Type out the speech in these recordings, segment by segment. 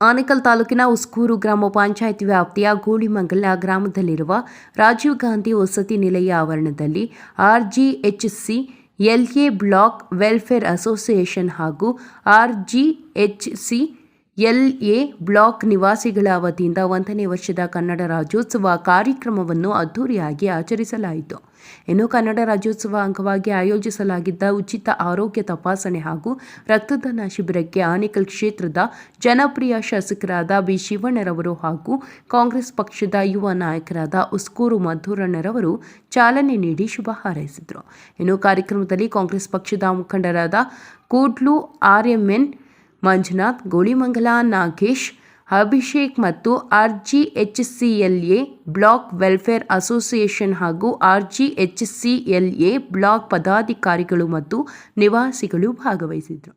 ಆನೇಕಲ್ ತಾಲೂಕಿನ ಉಸ್ಕೂರು ಗ್ರಾಮ ಪಂಚಾಯತ್ ವ್ಯಾಪ್ತಿಯ ಗೂಳಿಮಂಗಲ ಗ್ರಾಮದಲ್ಲಿರುವ ರಾಜೀವ್ ಗಾಂಧಿ ವಸತಿ ನಿಲಯ ಆವರಣದಲ್ಲಿ RGHC LA block welfare association ಹಾಗೂ ಆರ್ಜಿಎಚ್ಸಿ ಎಲ್ಎ ಬ್ಲಾಕ್ ನಿವಾಸಿಗಳ ವತಿಯಿಂದ ಒಂದನೇ ವರ್ಷದ ಕನ್ನಡ ರಾಜ್ಯೋತ್ಸವ ಕಾರ್ಯಕ್ರಮವನ್ನು ಅದ್ದೂರಿಯಾಗಿ ಆಚರಿಸಲಾಯಿತು. ಇನ್ನು ಕನ್ನಡ ರಾಜ್ಯೋತ್ಸವ ಅಂಗವಾಗಿ ಆಯೋಜಿಸಲಾಗಿದ್ದ ಉಚಿತ ಆರೋಗ್ಯ ತಪಾಸಣೆ ಹಾಗೂ ರಕ್ತದಾನ ಶಿಬಿರಕ್ಕೆ ಆನೇಕಲ್ ಕ್ಷೇತ್ರದ ಜನಪ್ರಿಯ ಶಾಸಕರಾದ ಬಿ ಶಿವಣ್ಣರವರು ಹಾಗೂ ಕಾಂಗ್ರೆಸ್ ಪಕ್ಷದ ಯುವ ನಾಯಕರಾದ ಉಸ್ಕೂರು ಮಧುರಣ್ಣರವರು ಚಾಲನೆ ನೀಡಿ ಶುಭ ಹಾರೈಸಿದರು. ಇನ್ನು ಕಾರ್ಯಕ್ರಮದಲ್ಲಿ ಕಾಂಗ್ರೆಸ್ ಪಕ್ಷದ ಮುಖಂಡರಾದ ಕೂಡ್ಲು ಆರ್ಎಂಎನ್ ಮಂಜುನಾಥ್, ಗೋಳಿಮಂಗಲ, ನಾಗೇಶ್, ಅಭಿಷೇಕ್ ಮತ್ತು R G H C L A block welfare association ಹಾಗೂ R G H C L A block ಪದಾಧಿಕಾರಿಗಳು ಮತ್ತು ನಿವಾಸಿಗಳು ಭಾಗವಹಿಸಿದರು.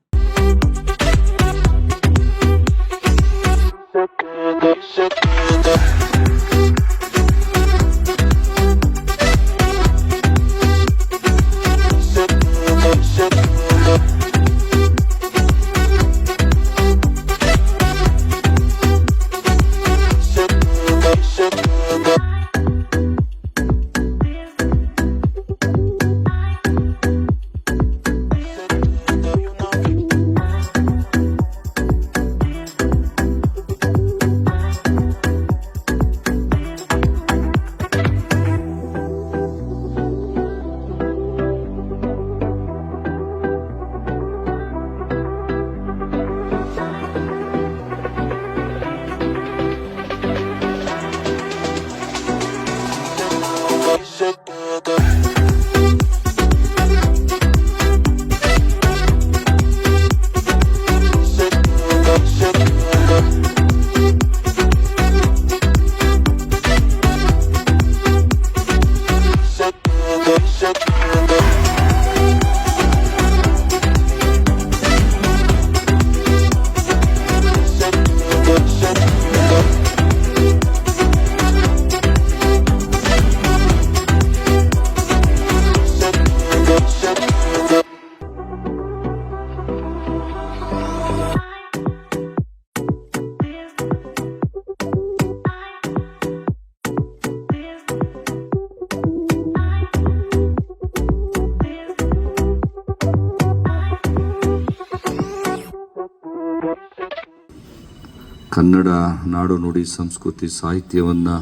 ಕನ್ನಡ ನಾಡು ನುಡಿ ಸಂಸ್ಕೃತಿ ಸಾಹಿತ್ಯವನ್ನು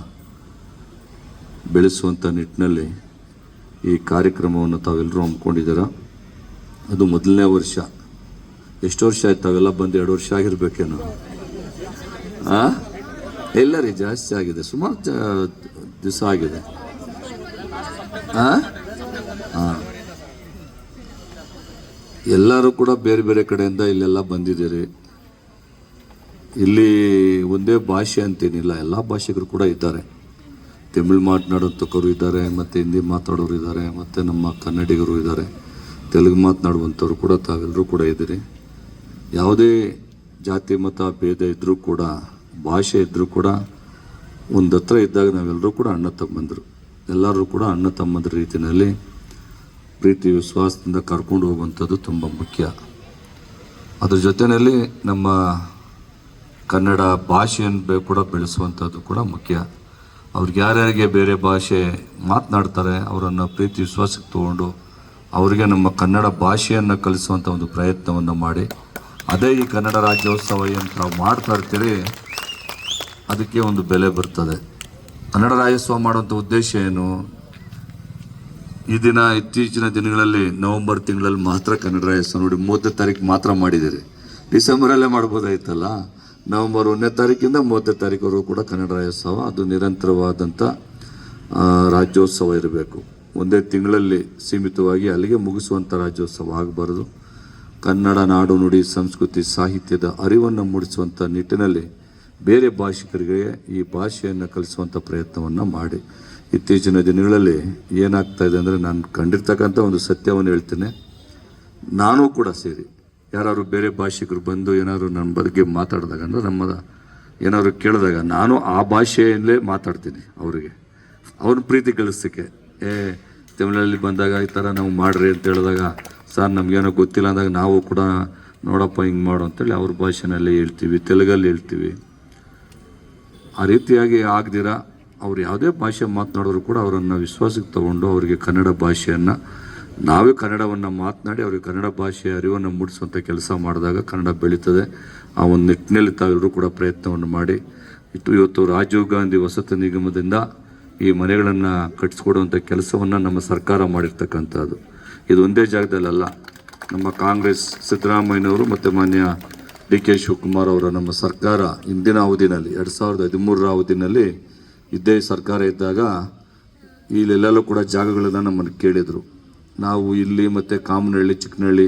ಬೆಳೆಸುವಂಥ ನಿಟ್ಟಿನಲ್ಲಿ ಈ ಕಾರ್ಯಕ್ರಮವನ್ನು ತಾವೆಲ್ಲರೂ ಹಮ್ಮಿಕೊಂಡಿದ್ದೀರ? ಅದು ಮೊದಲನೇ ವರ್ಷ. ಎಷ್ಟು ವರ್ಷ ಆಯ್ತು ತಾವೆಲ್ಲ ಬಂದು ಎರಡು ವರ್ಷ ಆಗಿರ್ಬೇಕೇನೋ? ಹಾಂ ಇಲ್ಲ ರೀ ಜಾಸ್ತಿ ಆಗಿದೆ. ಸುಮಾರು ದಿವಸ ಆಗಿದೆ. ಹಾಂ ಹಾಂ ಎಲ್ಲರೂ ಕೂಡ ಬೇರೆ ಬೇರೆ ಕಡೆಯಿಂದ ಇಲ್ಲೆಲ್ಲ ಬಂದಿದ್ದೀರಿ. ಇಲ್ಲಿ ಒಂದೇ ಭಾಷೆ ಅಂತೇನಿಲ್ಲ, ಎಲ್ಲ ಭಾಷಿಗರು ಕೂಡ ಇದ್ದಾರೆ. ತಮಿಳು ಮಾತನಾಡುವಂಥವ್ರು ಇದ್ದಾರೆ, ಮತ್ತು ಹಿಂದಿ ಮಾತಾಡೋರು ಇದ್ದಾರೆ, ಮತ್ತು ನಮ್ಮ ಕನ್ನಡಿಗರು ಇದ್ದಾರೆ. ತೆಲುಗು ಮಾತನಾಡುವಂಥವ್ರು ಕೂಡ ತಾವೆಲ್ಲರೂ ಕೂಡ ಇದ್ದೀರಿ. ಯಾವುದೇ ಜಾತಿ, ಮತ, ಭೇದ ಇದ್ದರೂ ಕೂಡ, ಭಾಷೆ ಇದ್ದರೂ ಕೂಡ, ಒಂದು ಹತ್ರ ಇದ್ದಾಗ ನಾವೆಲ್ಲರೂ ಕೂಡ ಅಣ್ಣ ತಮ್ಮಂದರು. ಎಲ್ಲರೂ ಕೂಡ ಅಣ್ಣ ತಮ್ಮಂದ್ರ ರೀತಿಯಲ್ಲಿ ಪ್ರೀತಿ, ವಿಶ್ವಾಸದಿಂದ ಕರ್ಕೊಂಡು ಹೋಗುವಂಥದ್ದು ತುಂಬ ಮುಖ್ಯ. ಅದ್ರ ಜೊತೆಯಲ್ಲಿ ನಮ್ಮ ಕನ್ನಡ ಭಾಷೆಯನ್ನು ಕೂಡ ಬೆಳೆಸುವಂಥದ್ದು ಕೂಡ ಮುಖ್ಯ. ಅವ್ರಿಗೆ ಯಾರ್ಯಾರಿಗೆ ಬೇರೆ ಭಾಷೆ ಮಾತನಾಡ್ತಾರೆ, ಅವರನ್ನು ಪ್ರೀತಿ, ವಿಶ್ವಾಸಕ್ಕೆ ತಗೊಂಡು ಅವರಿಗೆ ನಮ್ಮ ಕನ್ನಡ ಭಾಷೆಯನ್ನು ಕಲಿಸುವಂಥ ಒಂದು ಪ್ರಯತ್ನವನ್ನು ಮಾಡಿ. ಅದೇ ಈ ಕನ್ನಡ ರಾಜ್ಯೋತ್ಸವ ಏನು ತಾವು ಮಾಡ್ತಾ ಇರ್ತೀರಿ, ಅದಕ್ಕೆ ಒಂದು ಬೆಲೆ ಬರ್ತದೆ. ಕನ್ನಡ ರಾಜ್ಯೋತ್ಸವ ಮಾಡುವಂಥ ಉದ್ದೇಶ ಏನು? ಈ ದಿನ, ಇತ್ತೀಚಿನ ದಿನಗಳಲ್ಲಿ ನವೆಂಬರ್ ತಿಂಗಳಲ್ಲಿ ಮಾತ್ರ ಕನ್ನಡ ರಾಜ್ಯೋತ್ಸವ ನೋಡಿ, ಮೂವತ್ತನೇ ತಾರೀಕು ಮಾತ್ರ ಮಾಡಿದ್ದೀರಿ. ಡಿಸೆಂಬರಲ್ಲೇ ಮಾಡ್ಬೋದಾಯ್ತಲ್ಲ? ನವೆಂಬರ್ ಒಂದನೇ ತಾರೀಕಿಂದ ಮೂವತ್ತನೇ ತಾರೀಕುವರೆಗೂ ಕೂಡ ಕನ್ನಡ ರಾಜ್ಯೋತ್ಸವ, ಅದು ನಿರಂತರವಾದಂಥ ರಾಜ್ಯೋತ್ಸವ ಇರಬೇಕು. ಒಂದೇ ತಿಂಗಳಲ್ಲಿ ಸೀಮಿತವಾಗಿ ಅಲ್ಲಿಗೆ ಮುಗಿಸುವಂಥ ರಾಜ್ಯೋತ್ಸವ ಆಗಬಾರ್ದು. ಕನ್ನಡ ನಾಡು ನುಡಿ, ಸಂಸ್ಕೃತಿ, ಸಾಹಿತ್ಯದ ಅರಿವನ್ನು ಮೂಡಿಸುವಂಥ ನಿಟ್ಟಿನಲ್ಲಿ ಬೇರೆ ಭಾಷಿಕರಿಗೆ ಈ ಭಾಷೆಯನ್ನು ಕಲಿಸುವಂಥ ಪ್ರಯತ್ನವನ್ನು ಮಾಡಿ. ಇತ್ತೀಚಿನ ದಿನಗಳಲ್ಲಿ ಏನಾಗ್ತಾ ಇದೆ ಅಂದರೆ ನಾನು ಕಂಡಿರ್ತಕ್ಕಂಥ ಒಂದು ಸತ್ಯವನ್ನು ಹೇಳ್ತೇನೆ. ನಾನು ಕೂಡ ಸೇರಿ ಯಾರು ಬೇರೆ ಭಾಷಿಕರು ಬಂದು ಏನಾದ್ರು ನನ್ನ ಬಗ್ಗೆ ಮಾತಾಡಿದಾಗ ಅಂದರೆ ನಮ್ಮ ಏನಾದ್ರು ಕೇಳಿದಾಗ ನಾನು ಆ ಭಾಷೆಯಲ್ಲೇ ಮಾತಾಡ್ತೀನಿ ಅವರಿಗೆ. ಅವ್ರನ್ನ ಪ್ರೀತಿ ಗಳಿಸೋಕ್ಕೆ ಏ, ತಮಿಳಲ್ಲಿ ಬಂದಾಗ ಈ ಥರ ನಾವು ಮಾಡ್ರಿ ಅಂತ ಹೇಳಿದಾಗ, ಸರ್, ನಮಗೇನೋ ಗೊತ್ತಿಲ್ಲ ಅಂದಾಗ ನಾವು ಕೂಡ ನೋಡಪ್ಪ ಹಿಂಗೆ ಮಾಡು ಅಂತೇಳಿ ಅವ್ರ ಭಾಷೆನಲ್ಲೇ ಹೇಳ್ತೀವಿ, ತೆಲುಗಲ್ಲಿ ಹೇಳ್ತೀವಿ. ಆ ರೀತಿಯಾಗಿ ಆಗದಿರ, ಅವ್ರು ಯಾವುದೇ ಭಾಷೆ ಮಾತನಾಡಿದ್ರು ಕೂಡ ಅವರನ್ನು ವಿಶ್ವಾಸಕ್ಕೆ ತಗೊಂಡು ಅವರಿಗೆ ಕನ್ನಡ ಭಾಷೆಯನ್ನು ನಾವೇ ಕನ್ನಡವನ್ನು ಮಾತನಾಡಿ ಅವರಿಗೆ ಕನ್ನಡ ಭಾಷೆಯ ಅರಿವನ್ನು ಮೂಡಿಸುವಂಥ ಕೆಲಸ ಮಾಡಿದಾಗ ಕನ್ನಡ ಬೆಳೀತದೆ. ಆ ಒಂದು ನಿಟ್ಟಿನಲ್ಲಿ ತಾವೆಲ್ಲರೂ ಕೂಡ ಪ್ರಯತ್ನವನ್ನು ಮಾಡಿ. ಇಟ್ಟು ಇವತ್ತು ರಾಜೀವ್ ಗಾಂಧಿ ವಸತಿ ನಿಗಮದಿಂದ ಈ ಮನೆಗಳನ್ನು ಕಟ್ಟಿಸ್ಕೊಡುವಂಥ ಕೆಲಸವನ್ನು ನಮ್ಮ ಸರ್ಕಾರ ಮಾಡಿರ್ತಕ್ಕಂಥದ್ದು. ಇದು ಒಂದೇ ಜಾಗದಲ್ಲಲ್ಲ, ನಮ್ಮ ಕಾಂಗ್ರೆಸ್ ಸಿದ್ದರಾಮಯ್ಯನವರು ಮತ್ತು ಮಾನ್ಯ ಡಿ ಕೆ ಶಿವಕುಮಾರ್ ಅವರ ನಮ್ಮ ಸರ್ಕಾರ ಇಂದಿನ ಅವಧಿನಲ್ಲಿ, ಎರಡು ಸಾವಿರದ ಹದಿಮೂರರ ಅವಧಿನಲ್ಲಿ ಇದ್ದೇ ಸರ್ಕಾರ ಇದ್ದಾಗ ಇಲ್ಲೆಲ್ಲೂ ಕೂಡ ಜಾಗಗಳನ್ನು ನಮ್ಮನ್ನು ಕೇಳಿದರು. ನಾವು ಇಲ್ಲಿ ಮತ್ತು ಕಾಮನಹಳ್ಳಿ, ಚಿಕ್ಕನಹಳ್ಳಿ,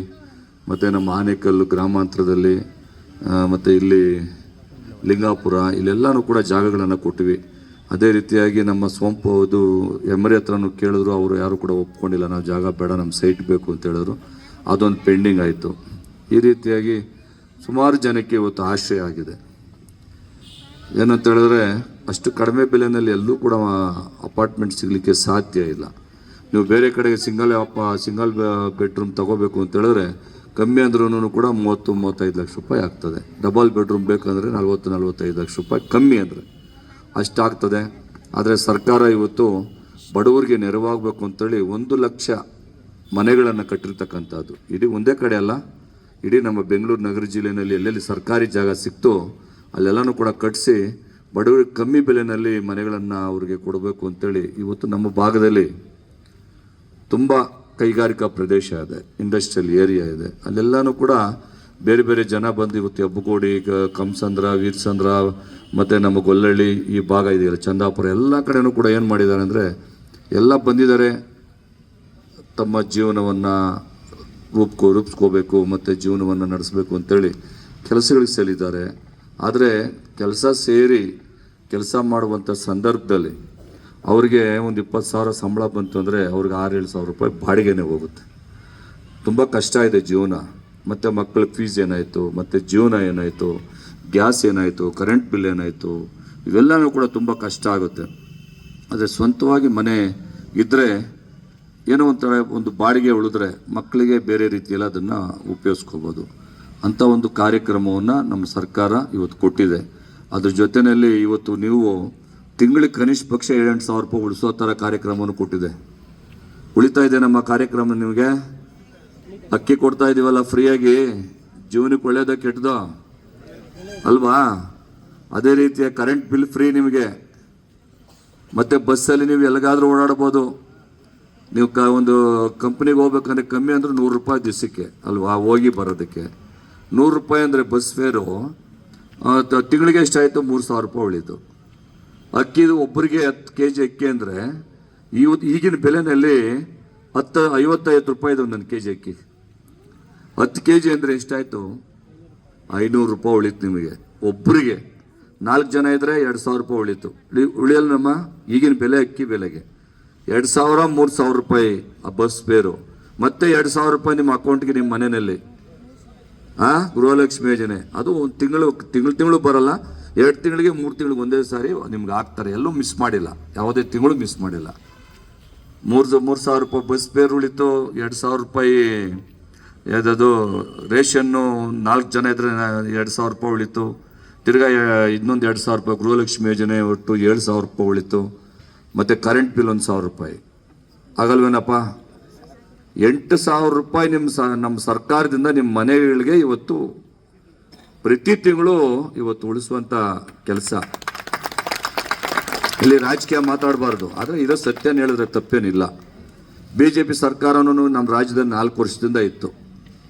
ಮತ್ತು ನಮ್ಮ ಆನೇಕಲ್ಲು ಗ್ರಾಮಾಂತರದಲ್ಲಿ ಮತ್ತು ಇಲ್ಲಿ ಲಿಂಗಾಪುರ, ಇಲ್ಲೆಲ್ಲನೂ ಕೂಡ ಜಾಗಗಳನ್ನು ಕೊಟ್ಟಿವಿ. ಅದೇ ರೀತಿಯಾಗಿ ನಮ್ಮ ಸೋಂಪು ಅದು ಎಮರಿ ಹತ್ರನೂ ಕೇಳಿದ್ರು, ಅವರು ಯಾರು ಕೂಡ ಒಪ್ಕೊಂಡಿಲ್ಲ, ನಾವು ಜಾಗ ಬೇಡ ನಮ್ಮ ಸೈಟ್ ಬೇಕು ಅಂತ ಹೇಳಿದ್ರು. ಅದೊಂದು ಪೆಂಡಿಂಗ್ ಆಯಿತು. ಈ ರೀತಿಯಾಗಿ ಸುಮಾರು ಜನಕ್ಕೆ ಇವತ್ತು ಆಶ್ರಯ ಆಗಿದೆ. ಏನಂತ ಹೇಳಿದ್ರೆ, ಅಷ್ಟು ಕಡಿಮೆ ಬೆಲೆಯಲ್ಲಿ ಎಲ್ಲೂ ಕೂಡ ಅಪಾರ್ಟ್ಮೆಂಟ್ ಸಿಗಲಿಕ್ಕೆ ಸಾಧ್ಯ ಇಲ್ಲ. ನೀವು ಬೇರೆ ಕಡೆಗೆ ಸಿಂಗಲ್ ಅಪ್ಪ, ಸಿಂಗಲ್ ಬೆಡ್ರೂಮ್ ತಗೋಬೇಕು ಅಂತ ಹೇಳಿದ್ರೆ ಕಮ್ಮಿ ಅಂದ್ರೂ ಕೂಡ ಮೂವತ್ತು, ಮೂವತ್ತೈದು ಲಕ್ಷ ರೂಪಾಯಿ ಆಗ್ತದೆ. ಡಬಲ್ ಬೆಡ್ರೂಮ್ ಬೇಕಂದರೆ ನಲ್ವತ್ತು, ನಲ್ವತ್ತೈದು ಲಕ್ಷ ರೂಪಾಯಿ ಕಮ್ಮಿ ಅಂದರೆ ಅಷ್ಟಾಗ್ತದೆ. ಆದರೆ ಸರ್ಕಾರ ಇವತ್ತು ಬಡವರಿಗೆ ನೆರವಾಗಬೇಕು ಅಂತೇಳಿ ಒಂದು ಲಕ್ಷ ಮನೆಗಳನ್ನು ಕಟ್ಟಿರ್ತಕ್ಕಂಥದ್ದು. ಇಡೀ ಒಂದೇ ಕಡೆ ಅಲ್ಲ, ಇಡೀ ನಮ್ಮ ಬೆಂಗಳೂರು ನಗರ ಜಿಲ್ಲೆಯಲ್ಲಿ ಎಲ್ಲೆಲ್ಲಿ ಸರ್ಕಾರಿ ಜಾಗ ಸಿಕ್ತೋ ಅಲ್ಲೆಲ್ಲನೂ ಕೂಡ ಕಟ್ಟಿಸಿ ಬಡವರಿಗೆ ಕಮ್ಮಿ ಬೆಲೆಯಲ್ಲಿ ಮನೆಗಳನ್ನು ಅವರಿಗೆ ಕೊಡಬೇಕು ಅಂತೇಳಿ ಇವತ್ತು ನಮ್ಮ ಭಾಗದಲ್ಲಿ ತುಂಬ ಕೈಗಾರಿಕಾ ಪ್ರದೇಶ ಇದೆ ಇಂಡಸ್ಟ್ರಿಯಲ್ ಏರಿಯಾ ಇದೆ. ಅಲ್ಲೆಲ್ಲನೂ ಕೂಡ ಬೇರೆ ಬೇರೆ ಜನ ಬಂದು ಇವತ್ತು ಹೆಬ್ಬಗೋಡಿ ಕಂಸಂದ್ರ ವೀರಸಂದ್ರ, ಮತ್ತು ನಮ್ಮ ಗೊಲ್ಲಳ್ಳಿ ಈ ಭಾಗ ಇದೆಯಲ್ಲ, ಚಂದಾಪುರ, ಎಲ್ಲ ಕಡೆಯೂ ಕೂಡ ಏನು ಮಾಡಿದ್ದಾರೆ ಅಂದರೆ ಎಲ್ಲ ಬಂದಿದ್ದಾರೆ. ತಮ್ಮ ಜೀವನವನ್ನು ರೂಪ್ಕೋ ರೂಪಿಸ್ಕೋಬೇಕು, ಮತ್ತು ಜೀವನವನ್ನು ನಡೆಸಬೇಕು ಅಂತೇಳಿ ಕೆಲಸಗಳಿಗೆ ಸೇರಿದ್ದಾರೆ ಆದರೆ ಕೆಲಸ ಸೇರಿ ಕೆಲಸ ಮಾಡುವಂಥ ಸಂದರ್ಭದಲ್ಲಿ ಅವರಿಗೆ ಒಂದು ಇಪ್ಪತ್ತು ಸಾವಿರ ಸಂಬಳ ಬಂತು ಅಂದರೆ ಅವ್ರಿಗೆ ಆರು ಏಳು ಸಾವಿರ ರೂಪಾಯಿ ಬಾಡಿಗೆನೇ ಹೋಗುತ್ತೆ. ತುಂಬ ಕಷ್ಟ ಇದೆ ಜೀವನ. ಮತ್ತು ಮಕ್ಕಳ ಫೀಸ್ ಏನಾಯಿತು, ಮತ್ತು ಜೀವನ ಏನಾಯಿತು ಗ್ಯಾಸ್ ಏನಾಯಿತು ಕರೆಂಟ್ ಬಿಲ್ ಏನಾಯಿತು, ಇವೆಲ್ಲನೂ ಕೂಡ ತುಂಬ ಕಷ್ಟ ಆಗುತ್ತೆ. ಆದರೆ ಸ್ವಂತವಾಗಿ ಮನೆ ಇದ್ದರೆ ಏನೋ ಒಂಥರ ಒಂದು ಬಾಡಿಗೆ ಉಳಿದ್ರೆ ಮಕ್ಕಳಿಗೆ ಬೇರೆ ರೀತಿಯಲ್ಲಿ ಅದನ್ನು ಉಪಯೋಗಿಸ್ಕೋಬೋದು. ಅಂಥ ಒಂದು ಕಾರ್ಯಕ್ರಮವನ್ನು ನಮ್ಮ ಸರ್ಕಾರ ಇವತ್ತು ಕೊಟ್ಟಿದೆ. ಅದ್ರ ಜೊತೆಯಲ್ಲಿ ಇವತ್ತು ನೀವು ತಿಂಗಳಿಗೆ ಕನಿಷ್ಠ ಪಕ್ಷ ಏಳೆಂಟು ಸಾವಿರ ರೂಪಾಯಿ ಉಳಿಸೋ ಥರ ಕಾರ್ಯಕ್ರಮವನ್ನು ಕೊಟ್ಟಿದೆ. ಉಳಿತಾ ಇದೆ ನಮ್ಮ ಕಾರ್ಯಕ್ರಮ ನಿಮಗೆ. ಅಕ್ಕಿ ಕೊಡ್ತಾ ಇದ್ದೀವಲ್ಲ ಫ್ರೀಯಾಗಿ. ಜೀವನಕ್ಕೆ ಒಳ್ಳೇದ ಕೆಟ್ಟದೋ? ಅಲ್ವಾ? ಅದೇ ರೀತಿಯ ಕರೆಂಟ್ ಬಿಲ್ ಫ್ರೀ ನಿಮಗೆ. ಮತ್ತು ಬಸ್ಸಲ್ಲಿ ನೀವು ಎಲ್ಲಿಗಾದರೂ ಓಡಾಡ್ಬೋದು. ನೀವು ಕ ಒಂದು ಕಂಪ್ನಿಗೆ ಹೋಗ್ಬೇಕಂದ್ರೆ ಕಮ್ಮಿ ಅಂದರೆ ನೂರು ರೂಪಾಯಿ ದಿವಸಕ್ಕೆ, ಅಲ್ವಾ? ಹೋಗಿ ಬರೋದಕ್ಕೆ. ನೂರು ರೂಪಾಯಿ ಅಂದರೆ ಬಸ್ ಫೇರು ತಿಂಗಳಿಗೆ ಎಷ್ಟಾಯಿತು? ಮೂರು ಸಾವಿರ ರೂಪಾಯಿ ಉಳೀತು. ಅಕ್ಕಿದು ಒಬ್ಬರಿಗೆ ಹತ್ತು ಕೆ ಜಿ ಅಕ್ಕಿ ಅಂದರೆ ಇವತ್ತು ಈಗಿನ ಬೆಲೆನಲ್ಲಿ ಹತ್ತು ಐವತ್ತೈವತ್ತು ರೂಪಾಯಿ ಇದೆ ಒಂದೊಂದು ಕೆ ಜಿ ಅಕ್ಕಿ. ಹತ್ತು ಕೆ ಜಿ ಅಂದರೆ ಎಷ್ಟಾಯಿತು? ಐನೂರು ರೂಪಾಯಿ ಉಳೀತು ನಿಮಗೆ. ಒಬ್ಬರಿಗೆ ನಾಲ್ಕು ಜನ ಇದ್ದರೆ ಎರಡು ಸಾವಿರ ರೂಪಾಯಿ ಉಳೀತು. ಉಳಿ- ಉಳಿಯಲ್ಲ ನಮ್ಮ ಈಗಿನ ಬೆಲೆ ಅಕ್ಕಿ ಬೆಲೆಗೆ. ಎರಡು ಸಾವಿರ, ಮೂರು ಸಾವಿರ ರೂಪಾಯಿ ಆ ಬಸ್ ಬೇರು ಮತ್ತೆ ಎರಡು ಸಾವಿರ ರೂಪಾಯಿ ನಿಮ್ಮ ಅಕೌಂಟ್ಗೆ ನಿಮ್ಮ ಮನೆಯಲ್ಲಿ. ಹಾಂ ಗೃಹಲಕ್ಷ್ಮಿ ಯೋಜನೆ. ಅದು ಒಂದು ತಿಂಗಳು ತಿಂಗಳು ತಿಂಗಳು ಬರಲ್ಲ. ಎರಡು ತಿಂಗಳಿಗೆ, ಮೂರು ತಿಂಗಳಿಗೆ ಒಂದೇ ಸಾರಿ ನಿಮ್ಗೆ ಹಾಕ್ತಾರೆ. ಎಲ್ಲೂ ಮಿಸ್ ಮಾಡಿಲ್ಲ. ಯಾವುದೇ ತಿಂಗಳು ಮಿಸ್ ಮಾಡಿಲ್ಲ. ಮೂರು ಮೂರು ಸಾವಿರ ರೂಪಾಯಿ ಬಸ್ ಫೇರ್ ಉಳಿತು. ಎರಡು ಸಾವಿರ ರೂಪಾಯಿ ಯಾವುದದು ರೇಷನ್ನು ನಾಲ್ಕು ಜನ ಇದ್ದರೆ ಎರಡು ಸಾವಿರ ರೂಪಾಯಿ ಉಳಿತು. ತಿರ್ಗಾ ಇನ್ನೊಂದು ಎರಡು ಸಾವಿರ ರೂಪಾಯಿ ಗೃಹಲಕ್ಷ್ಮಿ ಯೋಜನೆ ಒಟ್ಟು ಏಳು ಸಾವಿರ ರೂಪಾಯಿ ಉಳಿತು. ಮತ್ತು ಕರೆಂಟ್ ಬಿಲ್ ಒಂದು ಸಾವಿರ ರೂಪಾಯಿ. ಆಗಲ್ವೇನಪ್ಪ? ಎಂಟು ಸಾವಿರ ರೂಪಾಯಿ ನಿಮ್ಮ ಸ ನಮ್ಮ ಸರ್ಕಾರದಿಂದ ನಿಮ್ಮ ಮನೆಗಳಿಗೆ ಇವತ್ತು ಪ್ರತಿ ತಿಂಗಳು ಇವತ್ತು ಉಳಿಸುವಂಥ ಕೆಲಸ. ಇಲ್ಲಿ ರಾಜಕೀಯ ಮಾತಾಡಬಾರ್ದು. ಆದರೆ ಇರೋ ಸತ್ಯನ ಹೇಳಿದ್ರೆ ತಪ್ಪೇನಿಲ್ಲ. ಬಿ ಜೆ ಪಿ ಸರ್ಕಾರನೂ ನಮ್ಮ ರಾಜ್ಯದಲ್ಲಿ ನಾಲ್ಕು ವರ್ಷದಿಂದ ಇತ್ತು.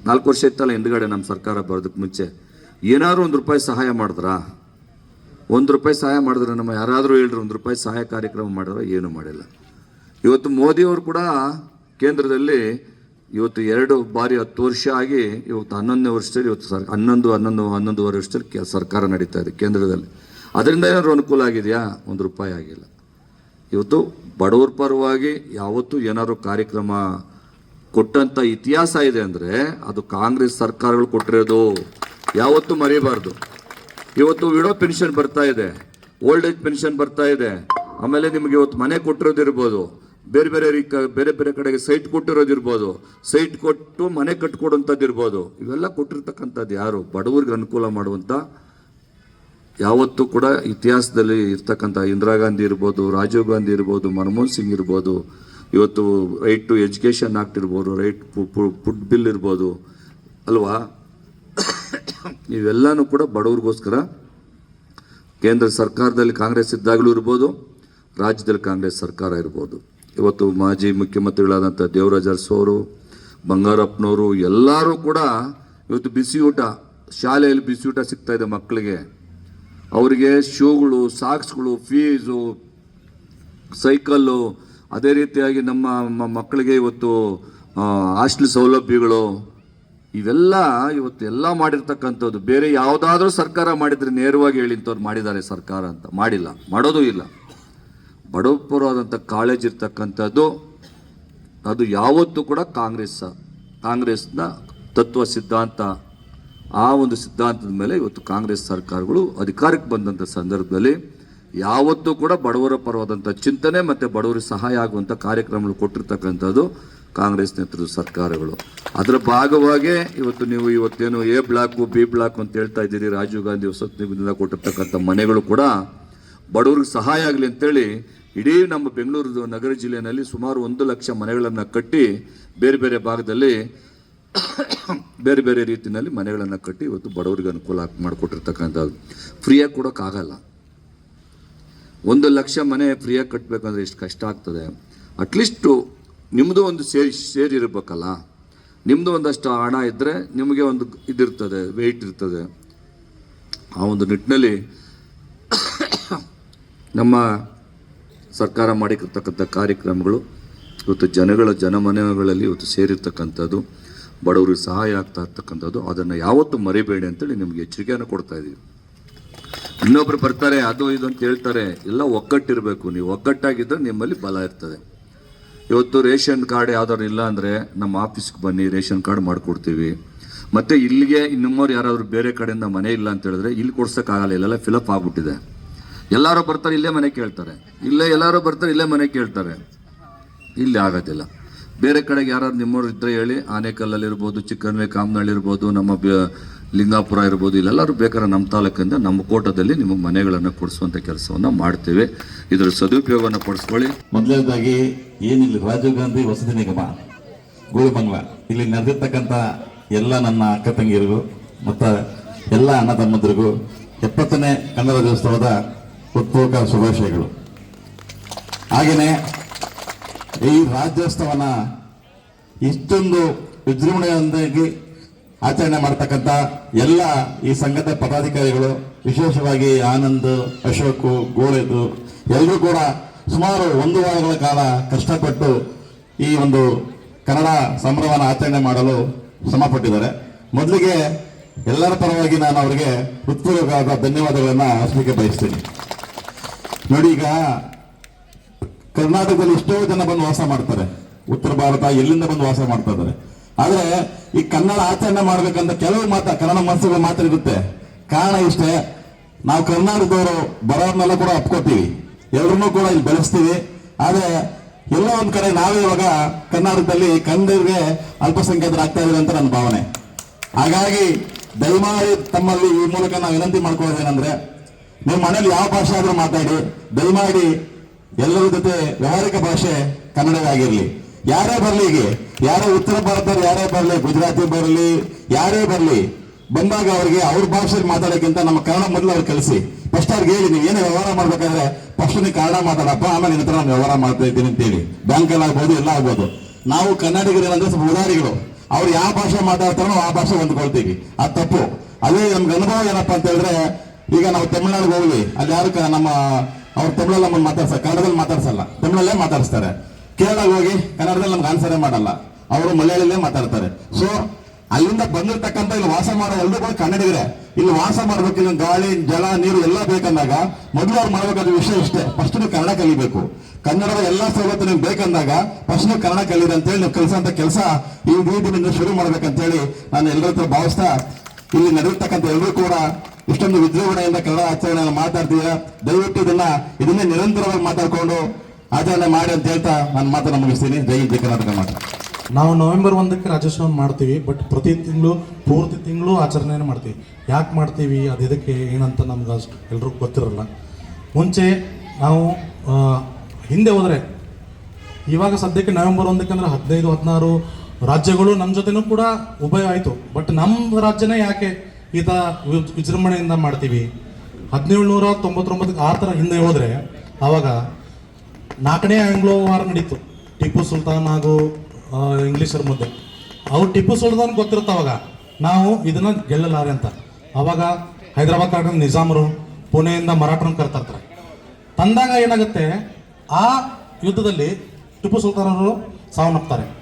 ನಾಲ್ಕು ವರ್ಷ ಇತ್ತಲ್ಲ ಹಿಂದ್ಗಡೆ ನಮ್ಮ ಸರ್ಕಾರ ಬರೋದಕ್ಕೆ ಮುಂಚೆ. ಏನಾದರೂ ಒಂದು ರೂಪಾಯಿ ಸಹಾಯ ಮಾಡಿದ್ರಾ? ಒಂದು ರೂಪಾಯಿ ಸಹಾಯ ಮಾಡಿದ್ರೆ ನಮ್ಮ ಯಾರಾದರೂ ಹೇಳ್ರಿ ಒಂದು ರೂಪಾಯಿ ಸಹಾಯ ಕಾರ್ಯಕ್ರಮ ಮಾಡಿದ್ರೆ ಏನೂ ಮಾಡಿಲ್ಲ. ಇವತ್ತು ಮೋದಿಯವರು ಕೂಡ ಕೇಂದ್ರದಲ್ಲಿ ಇವತ್ತು ಎರಡು ಬಾರಿ ಹತ್ತು ವರ್ಷ ಆಗಿ ಇವತ್ತು ಹನ್ನೊಂದನೇ ವರ್ಷದಲ್ಲಿ ಇವತ್ತು ಸರ್ ಹನ್ನೊಂದು ಹನ್ನೊಂದು, ಹನ್ನೊಂದುವರೆ ವರ್ಷದಲ್ಲಿ ಕೆ- ಸರ್ಕಾರ ನಡೀತಾ ಇದೆ ಕೇಂದ್ರದಲ್ಲಿ. ಅದರಿಂದ ಏನಾದರೂ ಅನುಕೂಲ ಆಗಿದೆಯಾ? ಒಂದು ರೂಪಾಯಿ ಆಗಿಲ್ಲ. ಇವತ್ತು ಬಡವರ ಪರವಾಗಿ ಯಾವತ್ತೂ ಏನಾದರೂ ಕಾರ್ಯಕ್ರಮ ಕೊಟ್ಟಂಥ ಇತಿಹಾಸ ಇದೆ ಅಂದರೆ ಅದು ಕಾಂಗ್ರೆಸ್ ಸರ್ಕಾರಗಳು ಕೊಟ್ಟಿರೋದು. ಯಾವತ್ತೂ ಮರೆಯಬಾರ್ದು ಇವತ್ತು ವಿಡೋ ಪೆನ್ಷನ್ ಬರ್ತಾ ಇದೆ. ಓಲ್ಡ್ ಏಜ್ ಪೆನ್ಷನ್ ಬರ್ತಾ ಇದೆ. ಆಮೇಲೆ ನಿಮಗೆ ಇವತ್ತು ಮನೆ ಕೊಟ್ಟಿರೋದಿರ್ಬೋದು. ಬೇರೆ ಬೇರೆ ರೀ ಬೇರೆ ಬೇರೆ ಕಡೆಗೆ ಸೈಟ್ ಕೊಟ್ಟಿರೋದಿರ್ಬೋದು ಸೈಟ್ ಕೊಟ್ಟು ಮನೆ ಕಟ್ಕೊಡುವಂಥದ್ದು ಇರ್ಬೋದು. ಇವೆಲ್ಲ ಕೊಟ್ಟಿರ್ತಕ್ಕಂಥದ್ದು ಯಾರು? ಬಡವರಿಗೆ ಅನುಕೂಲ ಮಾಡುವಂಥ ಯಾವತ್ತೂ ಕೂಡ ಇತಿಹಾಸದಲ್ಲಿ ಇರ್ತಕ್ಕಂಥ ಇಂದಿರಾ ಗಾಂಧಿ ಇರ್ಬೋದು, ರಾಜೀವ್ ಗಾಂಧಿ ಇರ್ಬೋದು, ಮನಮೋಹನ್ ಸಿಂಗ್ ಇರ್ಬೋದು, ಇವತ್ತು ರೈಟ್ ಟು ಎಜುಕೇಷನ್ ಆಕ್ಟ್ ಇರ್ಬೋದು ರೈಟ್ ಫುಡ್ ಬಿಲ್ ಇರ್ಬೋದು, ಅಲ್ವಾ? ಇವೆಲ್ಲನೂ ಕೂಡ ಬಡವ್ರಿಗೋಸ್ಕರ ಕೇಂದ್ರ ಸರ್ಕಾರದಲ್ಲಿ ಕಾಂಗ್ರೆಸ್ ಇದ್ದಾಗಲೂ ಇರ್ಬೋದು, ರಾಜ್ಯದಲ್ಲಿ ಕಾಂಗ್ರೆಸ್ ಸರ್ಕಾರ ಇರ್ಬೋದು. ಇವತ್ತು ಮಾಜಿ ಮುಖ್ಯಮಂತ್ರಿಗಳಾದಂಥ ದೇವರಾಜ ಅರಸೋರು ಬಂಗಾರಪ್ಪನವರು, ಎಲ್ಲರೂ ಕೂಡ ಇವತ್ತು ಬಿಸಿ ಊಟ, ಶಾಲೆಯಲ್ಲಿ ಬಿಸಿ ಊಟ ಸಿಗ್ತಾ ಇದೆ ಮಕ್ಕಳಿಗೆ. ಅವರಿಗೆ ಶೂಗಳು, ಸಾಕ್ಸ್ಗಳು, ಫೀಸು, ಸೈಕಲ್ಲು, ಅದೇ ರೀತಿಯಾಗಿ ನಮ್ಮ ಮಕ್ಕಳಿಗೆ ಇವತ್ತು ಹಾಸ್ಟೆಲ್ ಸೌಲಭ್ಯಗಳು, ಇವೆಲ್ಲ ಇವತ್ತು ಎಲ್ಲ ಮಾಡಿರ್ತಕ್ಕಂಥದ್ದು. ಬೇರೆ ಯಾವುದಾದ್ರೂ ಸರ್ಕಾರ ಮಾಡಿದರೆ ನೇರವಾಗಿ ಹೇಳಿಂಥವ್ರು ಮಾಡಿದ್ದಾರೆ ಸರ್ಕಾರ ಅಂತ. ಮಾಡಿಲ್ಲ. ಮಾಡೋದೂ ಇಲ್ಲ. ಬಡವಪರವಾದಂಥ ಕಾಳಜಿ ಇರ್ತಕ್ಕಂಥದ್ದು, ಅದು ಯಾವತ್ತೂ ಕೂಡ ಕಾಂಗ್ರೆಸ್, ಕಾಂಗ್ರೆಸ್ನ ತತ್ವ ಸಿದ್ಧಾಂತ, ಆ ಒಂದು ಸಿದ್ಧಾಂತದ ಮೇಲೆ ಇವತ್ತು ಕಾಂಗ್ರೆಸ್ ಸರ್ಕಾರಗಳು ಅಧಿಕಾರಕ್ಕೆ ಬಂದಂಥ ಸಂದರ್ಭದಲ್ಲಿ ಯಾವತ್ತೂ ಕೂಡ ಬಡವರ ಪರವಾದಂಥ ಚಿಂತನೆ ಮತ್ತು ಬಡವರಿಗೆ ಸಹಾಯ ಆಗುವಂಥ ಕಾರ್ಯಕ್ರಮಗಳು ಕೊಟ್ಟಿರ್ತಕ್ಕಂಥದ್ದು ಕಾಂಗ್ರೆಸ್ ನೇತೃತ್ವದ ಸರ್ಕಾರಗಳು. ಅದರ ಭಾಗವಾಗಿ ಇವತ್ತು ನೀವು ಇವತ್ತೇನು ಎ ಬ್ಲಾಕು, ಬಿ ಬ್ಲಾಕ್ ಅಂತ ಹೇಳ್ತಾ ಇದ್ದೀರಿ, ರಾಜೀವ್ ಗಾಂಧಿ ವಸತಿ ನಿಗಮದಿಂದ ಕೊಟ್ಟಿರ್ತಕ್ಕಂಥ ಮನೆಗಳು ಕೂಡ ಬಡವ್ರಿಗೆ ಸಹಾಯ ಆಗಲಿ ಅಂತೇಳಿ ಇಡೀ ನಮ್ಮ ಬೆಂಗಳೂರು ನಗರ ಜಿಲ್ಲೆಯಲ್ಲಿ ಸುಮಾರು ಒಂದು ಲಕ್ಷ ಮನೆಗಳನ್ನು ಕಟ್ಟಿ ಬೇರೆ ಬೇರೆ ಭಾಗದಲ್ಲಿ ಬೇರೆ ಬೇರೆ ರೀತಿಯಲ್ಲಿ ಮನೆಗಳನ್ನು ಕಟ್ಟಿ ಇವತ್ತು ಬಡವರಿಗೆ ಅನುಕೂಲ ಮಾಡಿಕೊಟ್ಟಿರ್ತಕ್ಕಂಥದ್ದು. ಫ್ರೀಯಾಗಿ ಕೊಡೋಕ್ಕಾಗಲ್ಲ ಒಂದು ಲಕ್ಷ ಮನೆ ಫ್ರೀಯಾಗಿ ಕಟ್ಟಬೇಕಂದ್ರೆ ಎಷ್ಟು ಕಷ್ಟ ಆಗ್ತದೆ. ಅಟ್ಲೀಸ್ಟು ನಿಮ್ಮದು ಒಂದು ಸೇರಿ ಸೇರಿರಬೇಕಲ್ಲ ನಿಮ್ಮದು ಒಂದಷ್ಟು ಹಣ ಇದ್ದರೆ ನಿಮಗೆ ಒಂದು ಇದಿರ್ತದೆ ವೆಯ್ಟ್ ಇರ್ತದೆ. ಆ ಒಂದು ನಿಟ್ಟಿನಲ್ಲಿ ನಮ್ಮ ಸರ್ಕಾರ ಮಾಡಿರ್ತಕ್ಕಂಥ ಕಾರ್ಯಕ್ರಮಗಳು ಇವತ್ತು ಜನಗಳ ಜನಮನೆಗಳಲ್ಲಿ ಇವತ್ತು ಸೇರಿರ್ತಕ್ಕಂಥದ್ದು, ಬಡವರಿಗೆ ಸಹಾಯ ಆಗ್ತಾ ಇರ್ತಕ್ಕಂಥದ್ದು, ಅದನ್ನು ಯಾವತ್ತೂ ಮರಿಬೇಡಿ ಅಂತೇಳಿ ನಿಮಗೆ ಎಚ್ಚರಿಕೆಯನ್ನು ಕೊಡ್ತಾ ಇದ್ದೀವಿ ಇನ್ನೊಬ್ರು ಬರ್ತಾರೆ, ಅದು ಇದು ಅಂತ ಹೇಳ್ತಾರೆ, ಎಲ್ಲ ಒಗ್ಗಟ್ಟಿರಬೇಕು ನೀವು ಒಗ್ಗಟ್ಟಾಗಿದ್ದರೆ ನಿಮ್ಮಲ್ಲಿ ಬಲ ಇರ್ತದೆ. ಇವತ್ತು ರೇಷನ್ ಕಾರ್ಡ್ ಯಾವ್ದಾದ್ರು ಇಲ್ಲ ಅಂದರೆ ನಮ್ಮ ಆಫೀಸ್ಗೆ ಬನ್ನಿ, ರೇಷನ್ ಕಾರ್ಡ್ ಮಾಡಿಕೊಡ್ತೀವಿ. ಮತ್ತು ಇಲ್ಲಿಗೆ ನಿಮ್ಮವ್ರು ಯಾರಾದರೂ ಬೇರೆ ಕಡೆಯಿಂದ ಮನೆ ಇಲ್ಲ ಅಂತ ಹೇಳಿದ್ರೆ ಇಲ್ಲಿ ಕೊಡ್ಸೋಕ್ಕಾಗಲ್ಲ, ಇಲ್ಲೆಲ್ಲ ಫಿಲಪ್ ಆಗ್ಬಿಟ್ಟಿದೆ. ಎಲ್ಲರೂ ಬರ್ತಾರೆ, ಇಲ್ಲೇ ಮನೆ ಕೇಳ್ತಾರೆ. ಇಲ್ಲೇ ಎಲ್ಲರೂ ಬರ್ತಾರೆ, ಇಲ್ಲೇ ಮನೆ ಕೇಳ್ತಾರೆ. ಇಲ್ಲಿ ಆಗೋದಿಲ್ಲ. ಬೇರೆ ಕಡೆಗೆ ಯಾರಾದ್ರು ನಿಮ್ಮವ್ರು ಇದ್ರೆ ಹೇಳಿ, ಆನೆಕಲ್ಲಲ್ಲಿ ಇರ್ಬೋದು, ಚಿಕ್ಕನ್ವೆ ಕಾಮನಹಳ್ಳಿ ಇರ್ಬೋದು, ನಮ್ಮ ಲಿಂಗಾಪುರ ಇರ್ಬೋದು, ಇಲ್ಲೆಲ್ಲರೂ ಬೇಕಾದ್ರೆ ನಮ್ಮ ತಾಲೂಕಿಂದ ನಮ್ಮ ಕೋಟದಲ್ಲಿ ನಿಮಗೆ ಮನೆಗಳನ್ನು ಕೊಡಿಸುವಂಥ ಕೆಲಸವನ್ನು ಮಾಡ್ತೀವಿ. ಇದರ ಸದುಪಯೋಗವನ್ನು ಪಡಿಸ್ಕೊಳ್ಳಿ. ಮೊದಲನೇದಾಗಿ, ಏನಿಲ್ಲ, ರಾಜೀವ್ ಗಾಂಧಿ ವಸತಿ ನಿಗಮ ಗೂಳಿಮಂಗ್ಲ ಇಲ್ಲಿ ನಡೆದಿರ್ತಕ್ಕಂಥ ಎಲ್ಲ ನನ್ನ ಅಕ್ಕ ತಂಗಿಯರಿಗೂ, ಮತ್ತು ಎಲ್ಲ ಅಣ್ಣ ತಮ್ಮದ್ರಿಗೂ ಎಪ್ಪತ್ತನೇ ಕನ್ನಡ ರಾಜ್ಯೋತ್ಸವದ ಹೃತ್ಪೂರ್ವಕ ಶುಭಾಶಯಗಳು ಹಾಗೆಯೇ ಈ ರಾಜ್ಯೋತ್ಸವನ ಇಷ್ಟೊಂದು ವಿಜೃಂಭಣೆಯೊಂದಾಗಿ ಆಚರಣೆ ಮಾಡ್ತಕ್ಕಂಥ ಎಲ್ಲ ಈ ಸಂಘದ ಪದಾಧಿಕಾರಿಗಳು, ವಿಶೇಷವಾಗಿ ಆನಂದ್, ಅಶೋಕ್, ಗೋಳೆದು ಎಲ್ಲರೂ ಕೂಡ ಸುಮಾರು ಒಂದು ವಾರಗಳ ಕಾಲ ಕಷ್ಟಪಟ್ಟು ಈ ಒಂದು ಕನ್ನಡ ಸಂಭ್ರಮನ ಆಚರಣೆ ಮಾಡಲು ಶ್ರಮಪಟ್ಟಿದ್ದಾರೆ. ಮೊದಲಿಗೆ ಎಲ್ಲರ ಪರವಾಗಿ ನಾನು ಅವರಿಗೆ ಹೃತ್ಪೂರ್ವಕವಾದ ಧನ್ಯವಾದಗಳನ್ನು ಅರ್ಸಲಿಕ್ಕೆ ಬಯಸ್ತೀನಿ. ನೋಡಿ ಈಗ ಕರ್ನಾಟಕದಲ್ಲಿ ಎಷ್ಟೋ ಜನ ಬಂದು ವಾಸ ಮಾಡ್ತಾರೆ. ಉತ್ತರ ಭಾರತ ಎಲ್ಲಿಂದ ಬಂದು ವಾಸ ಮಾಡ್ತಾ ಇದ್ದಾರೆ. ಆದ್ರೆ ಈ ಕನ್ನಡ ಆಚರಣೆ ಮಾಡ್ಬೇಕಂತ ಕೆಲವು ಮಾತ, ಕನ್ನಡ ಮನಸ್ಸುಗಳು ಮಾತ್ರ ಇರುತ್ತೆ. ಕಾರಣ ಇಷ್ಟೇ, ನಾವು ಕರ್ನಾಟಕದವರು ಬರೋರ್ನೆಲ್ಲ ಕೂಡ ಒಪ್ಕೋತೀವಿ. ಎಲ್ಲರನ್ನೂ ಕೂಡ ಇಲ್ಲಿ ಬೆಳೆಸ್ತೀವಿ. ಆದ್ರೆ ಎಲ್ಲೋ ಒಂದ್ ಕಡೆ ನಾವೇ ಇವಾಗ ಕರ್ನಾಟಕದಲ್ಲಿ ಕನ್ನಡಿಗರಿಗೆ ಅಲ್ಪಸಂಖ್ಯಾತರು ಆಗ್ತಾ ಅಂತ ನನ್ನ ಭಾವನೆ. ಹಾಗಾಗಿ ದಯಮಾಡಿ ತಮ್ಮಲ್ಲಿ ಈ ಮೂಲಕ ನಾವು ವಿನಂತಿ ಮಾಡ್ಕೊಳ್ಳೋದೇನೆಂದ್ರೆ ನೀವು ಮನೇಲಿ ಯಾವ ಭಾಷೆ ಆದ್ರೂ ಮಾತಾಡಿ ದಯಮಾಡಿ ಎಲ್ಲರ ಜೊತೆ ವ್ಯವಹಾರಿಕ ಭಾಷೆ ಕನ್ನಡವೇ ಆಗಿರ್ಲಿ. ಯಾರೇ ಬರ್ಲಿ ಈಗ ಯಾರೇ ಉತ್ತರ ಭಾರತದವ್ರು ಯಾರೇ ಬರಲಿ, ಗುಜರಾತಿ ಬರಲಿ, ಯಾರೇ ಬರಲಿ. ಬಂದಾಗ ಅವ್ರಿಗೆ ಅವ್ರ ಭಾಷೆಯಲ್ಲಿ ಮಾತಾಡೋಕ್ಕಿಂತ ನಮ್ಮ ಕನ್ನಡ ಮೊದಲು ಅವ್ರು ಕಲಿಸಿ. ಫಸ್ಟ್ ಅವ್ರಿಗೆ ಹೇಳಿ, ನೀವು ಏನೇ ವ್ಯವಹಾರ ಮಾಡ್ಬೇಕಾದ್ರೆ ಫಸ್ಟ್ ನೀವು ಕನ್ನಡ ಮಾತಾಡಪ್ಪ, ಆಮೇಲೆ ನಿನ್ನ ಹತ್ರ ನಾನು ವ್ಯವಹಾರ ಮಾಡ್ತಾ ಇದ್ದೀನಿ ಅಂತೇಳಿ. ಬ್ಯಾಂಕಲ್ಲಿ ಆಗ್ಬೋದು, ಎಲ್ಲ ಆಗ್ಬೋದು. ನಾವು ಕನ್ನಡಿಗರು ಏನಂದ್ರೆ ಸ್ವಲ್ಪ ಉದಾರಿಗಳು. ಅವ್ರು ಯಾವ ಭಾಷೆ ಮಾತಾಡ್ತಾರೋ ಆ ಭಾಷೆ ಹೊಂದ್ಕೊಳ್ತೀವಿ. ಅದು ತಪ್ಪು. ಅದೇ ನಮ್ಗೆ ಅನುಭವ ಏನಪ್ಪಾ ಅಂತ ಹೇಳಿದ್ರೆ ಈಗ ನಾವು ತಮಿಳ್ನಾಡಿಗೆ ಹೋಗ್ಲಿ, ಅಲ್ಲಿ ಯಾರು ನಮ್ಮ ಅವ್ರು ತಮಿಳಲ್ಲಿ ನಮ್ಮನ್ನು ಮಾತಾಡ್ಸ ಕನ್ನಡದಲ್ಲಿ ಮಾತಾಡ್ಸಲ್ಲ. ತಮಿಳಲ್ಲೇ ಮಾತಾಡ್ಸ್ತಾರೆ. ಕೇರಳಗೆ ಹೋಗಿ ಕನ್ನಡದಲ್ಲಿ ನಮ್ಗೆ ಆನ್ಸರೇ ಮಾಡಲ್ಲ. ಅವರು ಮಲಯಾಳಲ್ಲೇ ಮಾತಾಡ್ತಾರೆ. ಸೊ ಅಲ್ಲಿಂದ ಬಂದಿರ್ತಕ್ಕಂಥ ಇಲ್ಲಿ ವಾಸ ಮಾಡೋ ಎಲ್ಲರೂ ಕೂಡ ಕನ್ನಡಿಗರೇ. ಇಲ್ಲಿ ವಾಸ ಮಾಡ್ಬೇಕು ಇಲ್ಲಿ ಗಾಳಿ, ಜಲ, ನೀರು ಎಲ್ಲ ಬೇಕಂದಾಗ ಮೊದಲು ಅವ್ರು ಮಾಡ್ಬೇಕಾದ ವಿಷಯ ಇಷ್ಟೇ. ಫಸ್ಟ್ ನೀವು ಕನ್ನಡ ಕಲಿಬೇಕು. ಕನ್ನಡದ ಎಲ್ಲಾ ಸವಲತ್ತು ನಿಮ್ಗೆ ಬೇಕಂದಾಗ ಫಸ್ಟ್ ನೀವು ಕನ್ನಡ ಕಲೀರಿ ಅಂತೇಳಿ ನೀವು ಅಂತ ಕೆಲಸ ಈ ಬೀದಿನಿಂದ ಶುರು ಮಾಡ್ಬೇಕಂತೇಳಿ ನಾನು ಎಲ್ಲರ ಹತ್ರ ಭಾವಿಸ್ತಾ ಇಲ್ಲಿ ನಡೆದಿರ್ತಕ್ಕಂಥ ಎಲ್ಲರೂ ಕೂಡ ಇಷ್ಟೊಂದು ವಿಜೃಂಭಣೆಯಿಂದ ಕನ್ನಡ ಆಚರಣೆಯನ್ನು ಮಾತಾಡ್ತೀರಾ. ದಯವಿಟ್ಟು ಇದನ್ನ ಇದನ್ನೇ ನಿರಂತರವಾಗಿ ಮಾತಾಡ್ಕೊಂಡು ಆಚರಣೆ ಮಾಡಿ ಅಂತ ಹೇಳ್ತಾ ನನ್ನ ಮಾತನ್ನು ಮುಗಿಸ್ತೀನಿ. ಜೈ ಜೈ ಕರ್ನಾಟಕ ಮಾತು. ನಾವು ನವೆಂಬರ್ ಒಂದಕ್ಕೆ ರಾಜ್ಯೋತ್ಸವ ಮಾಡ್ತೀವಿ, ಬಟ್ ಪ್ರತಿ ತಿಂಗಳು, ಪೂರ್ತಿ ತಿಂಗಳು ಆಚರಣೆಯನ್ನು ಮಾಡ್ತೀವಿ. ಯಾಕೆ ಮಾಡ್ತೀವಿ? ಅದು ಇದಕ್ಕೆ ಏನಂತ ನಮ್ಗೆ ಅಷ್ಟು ಎಲ್ರಿಗೂ ಗೊತ್ತಿರಲ್ಲ. ಮುಂಚೆ ನಾವು ಹಿಂದೆ ಹೋದರೆ, ಇವಾಗ ಸದ್ಯಕ್ಕೆ ನವೆಂಬರ್ ಒಂದಕ್ಕೆ ಅಂದ್ರೆ ಹದಿನೈದು, ಹದಿನಾರು ರಾಜ್ಯಗಳು ನಮ್ಮ ಜೊತೆನೂ ಕೂಡ ಉಭಯ ಆಯಿತು. ಬಟ್ ನಮ್ಮ ರಾಜ್ಯನೇ ಯಾಕೆ ಈ ಥರ ವಿಜೃಂಭಣೆಯಿಂದ ಮಾಡ್ತೀವಿ? ಹದಿನೇಳು ನೂರ ತೊಂಬತ್ತೊಂಬತ್ತಕ್ಕೆ ಆ ಥರ ಹಿಂದೆ ಹೋದರೆ ಆವಾಗ ನಾಲ್ಕನೇ ಆಂಗ್ಲೋ ವಾರ್ ನಡೀತು. ಟಿಪ್ಪು ಸುಲ್ತಾನ್ ಹಾಗೂ ಇಂಗ್ಲೀಷರ ಮುದ್ದೆ ಅವ್ರು ಟಿಪ್ಪು ಸುಲ್ತಾನ್ ಗೊತ್ತಿರುತ್ತೆ ಅವಾಗ. ನಾವು ಇದನ್ನ ಗೆಲ್ಲಲಾರೆ ಅಂತ. ಅವಾಗ ಹೈದರಾಬಾದ್ ಕಾಡಿನ ನಿಜಾಮರು ಪುಣೆಯಿಂದ ಮರಾಠರನ್ನು ಕರ್ತಾ ತಂದಾಗ ಏನಾಗುತ್ತೆ? ಆ ಯುದ್ಧದಲ್ಲಿ ಟಿಪ್ಪು ಸುಲ್ತಾನರು ಸಾವನ್ನಪ್ತಾರೆ.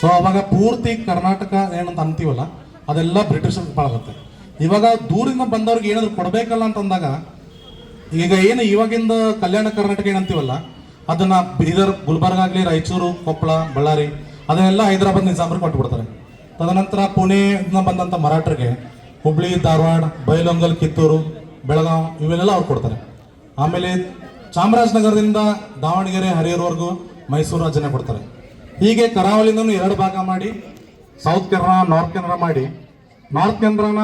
ಸೊ ಅವಾಗ ಪೂರ್ತಿ ಕರ್ನಾಟಕ ಏನಂತ ಅಂತೀವಲ್ಲ, ಅದೆಲ್ಲ ಬ್ರಿಟಿಷರ್ ಪಾಳಾಗುತ್ತೆ ಇವಾಗ ದೂರಿಂದ ಬಂದವ್ರಿಗೆ ಏನಾದ್ರು ಕೊಡಬೇಕಲ್ಲ ಅಂತಂದಾಗ ಈಗ ಏನು ಇವಾಗಿಂದ ಕಲ್ಯಾಣ ಕರ್ನಾಟಕ ಏನಂತೀವಲ್ಲ ಅದನ್ನ ಬೀದರ್, ಗುಲ್ಬರ್ಗ ಆಗಲಿ, ರಾಯಚೂರು, ಕೊಪ್ಪಳ, ಬಳ್ಳಾರಿ, ಅದನ್ನೆಲ್ಲ ಹೈದರಾಬಾದ್ ನಿಜಾಮರಿಗೆ ಕೊಟ್ಬಿಡ್ತಾರೆ. ತದನಂತರ ಪುಣೆಯಿಂದ ಬಂದಂಥ ಮರಾಠರಿಗೆ ಹುಬ್ಳಿ, ಧಾರವಾಡ, ಬೈಲೊಂಗಲ್, ಕಿತ್ತೂರು ಬೆಳಗಾವ್ ಇವೆಲ್ಲ ಅವ್ರು ಕೊಡ್ತಾರೆ. ಆಮೇಲೆ ಚಾಮರಾಜನಗರದಿಂದ ದಾವಣಗೆರೆ ಹರಿಯೂರ್ವರೆಗೂ ಮೈಸೂರು ರಾಜ್ಯನೇ ಕೊಡ್ತಾರೆ. ಹೀಗೆ ಕರಾವಳಿಂದನೂ ಎರಡು ಭಾಗ ಮಾಡಿ ಸೌತ್ ಕೇಂದ್ರ ನಾರ್ತ್ ಕೇಂದ್ರ ಮಾಡಿ. ನಾರ್ತ್ ಕೇಂದ್ರನ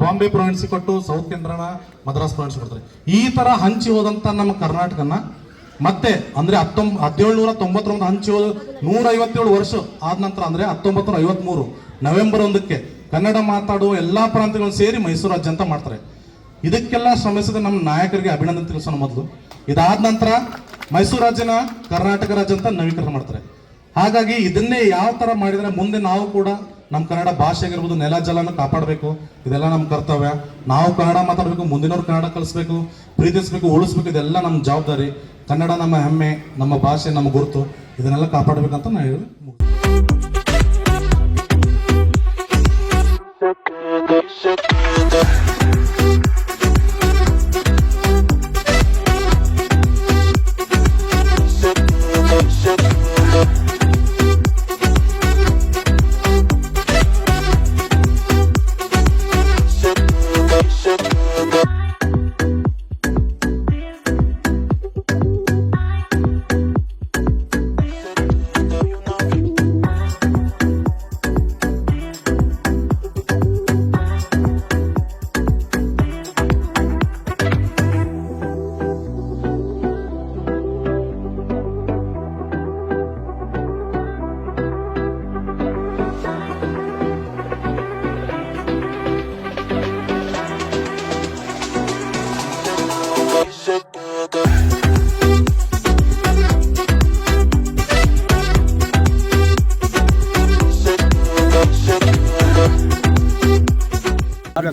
ಬಾಂಬೆ ಪ್ರೊವಿನ್ಸ್ ಕೊಟ್ಟು ಸೌತ್ ಕೇಂದ್ರನ ಮದ್ರಾಸ್ ಪ್ರೊವಿನ್ಸ್ ಕೊಡ್ತಾರೆ. ಈ ತರ ಹಂಚಿ ಹೋದಂತ ನಮ್ಮ ಕರ್ನಾಟಕನ, ಮತ್ತೆ ಅಂದ್ರೆ ಹತ್ತೊಂಬ ಹದಿನೇಳುನೂರ ತೊಂಬತ್ತೊಂದು ಹಂಚಿ ಹೋದ ನೂರ ಐವತ್ತೇಳು ವರ್ಷ ಆದ ನಂತರ ಅಂದ್ರೆ ಹತ್ತೊಂಬತ್ತು ನೂರ ಐವತ್ಮೂರು ನವೆಂಬರ್ ಒಂದಕ್ಕೆ ಕನ್ನಡ ಮಾತಾಡುವ ಎಲ್ಲಾ ಪ್ರಾಂತ್ಯಗಳನ್ನು ಸೇರಿ ಮೈಸೂರು ರಾಜ್ಯ ಅಂತ ಮಾಡ್ತಾರೆ. ಇದಕ್ಕೆಲ್ಲ ಶ್ರಮಿಸಿದ ನಮ್ಮ ನಾಯಕರಿಗೆ ಅಭಿನಂದನೆ ತಿಳಿಸೋಣ ಮೊದಲು. ಇದಾದ ನಂತರ ಮೈಸೂರು ರಾಜ್ಯನ ಕರ್ನಾಟಕ ರಾಜ್ಯ ಅಂತ ನವೀಕರಣ ಮಾಡ್ತಾರೆ. ಹಾಗಾಗಿ ಇದನ್ನೇ ಯಾವ ತರ ಮಾಡಿದ್ರೆ ಮುಂದೆ ನಾವು ಕೂಡ ನಮ್ಮ ಕನ್ನಡ ಭಾಷೆ ಆಗಿರ್ಬೋದು ನೆಲ ಜಲನ ಕಾಪಾಡಬೇಕು. ಇದೆಲ್ಲ ನಮ್ಮ ಕರ್ತವ್ಯ. ನಾವು ಕನ್ನಡ ಮಾತಾಡಬೇಕು, ಮುಂದಿನವ್ರು ಕನ್ನಡ ಕಲಿಸ್ಬೇಕು, ಪ್ರೀತಿಸ್ಬೇಕು, ಉಳಿಸ್ಬೇಕು, ಇದೆಲ್ಲ ನಮ್ಮ ಜವಾಬ್ದಾರಿ. ಕನ್ನಡ ನಮ್ಮ ಹೆಮ್ಮೆ, ನಮ್ಮ ಭಾಷೆ, ನಮ್ಮ ಗುರುತು. ಇದನ್ನೆಲ್ಲ ಕಾಪಾಡಬೇಕಂತ ನಾನು ಹೇಳಿ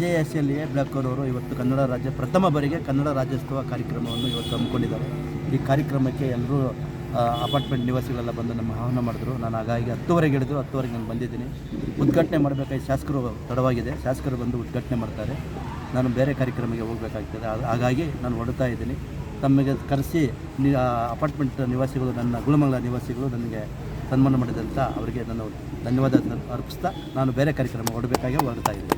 J S L A block ಅವರು ಇವತ್ತು ಕನ್ನಡ ರಾಜ್ಯ ಪ್ರಥಮ ಬಾರಿಗೆ ಕನ್ನಡ ರಾಜ್ಯೋತ್ಸವ ಕಾರ್ಯಕ್ರಮವನ್ನು ಇವತ್ತು ಹಮ್ಮಿಕೊಂಡಿದ್ದಾರೆ. ಈ ಕಾರ್ಯಕ್ರಮಕ್ಕೆ ಎಲ್ಲರೂ ಅಪಾರ್ಟ್ಮೆಂಟ್ ನಿವಾಸಿಗಳೆಲ್ಲ ಬಂದು ನಮ್ಮ ಆಹ್ವಾನ ಮಾಡಿದ್ರು. ನಾನು ಹಾಗಾಗಿ ಹತ್ತುವರೆಗೆ ಹಿಡಿದ್ರು ಹತ್ತುವರೆಗೆ ನಾನು ಬಂದಿದ್ದೀನಿ. ಉದ್ಘಾಟನೆ ಮಾಡಬೇಕಾಗಿ ಶಾಸಕರು ತಡವಾಗಿದೆ. ಶಾಸಕರು ಬಂದು ಉದ್ಘಾಟನೆ ಮಾಡ್ತಾರೆ. ನಾನು ಬೇರೆ ಕಾರ್ಯಕ್ರಮಕ್ಕೆ ಹೋಗಬೇಕಾಗ್ತದೆ. ಹಾಗಾಗಿ ನಾನು ಹೊಡ್ತಾ ಇದ್ದೀನಿ. ತಮಗೆ ಕರೆಸಿ, ನಿ ಅಪಾರ್ಟ್ಮೆಂಟ್ ನಿವಾಸಿಗಳು, ನನ್ನ ಗುಳಮಂಗಲ ನಿವಾಸಿಗಳು ನನಗೆ ಸನ್ಮಾನ ಮಾಡಿದಂಥ ಅವರಿಗೆ ನಾನು ಧನ್ಯವಾದ ಅರ್ಪಿಸ್ತಾ ನಾನು ಬೇರೆ ಕಾರ್ಯಕ್ರಮ ಹೊರಡಬೇಕಾಗಿ ಹೊರಡ್ತಾ ಇದ್ದೀನಿ.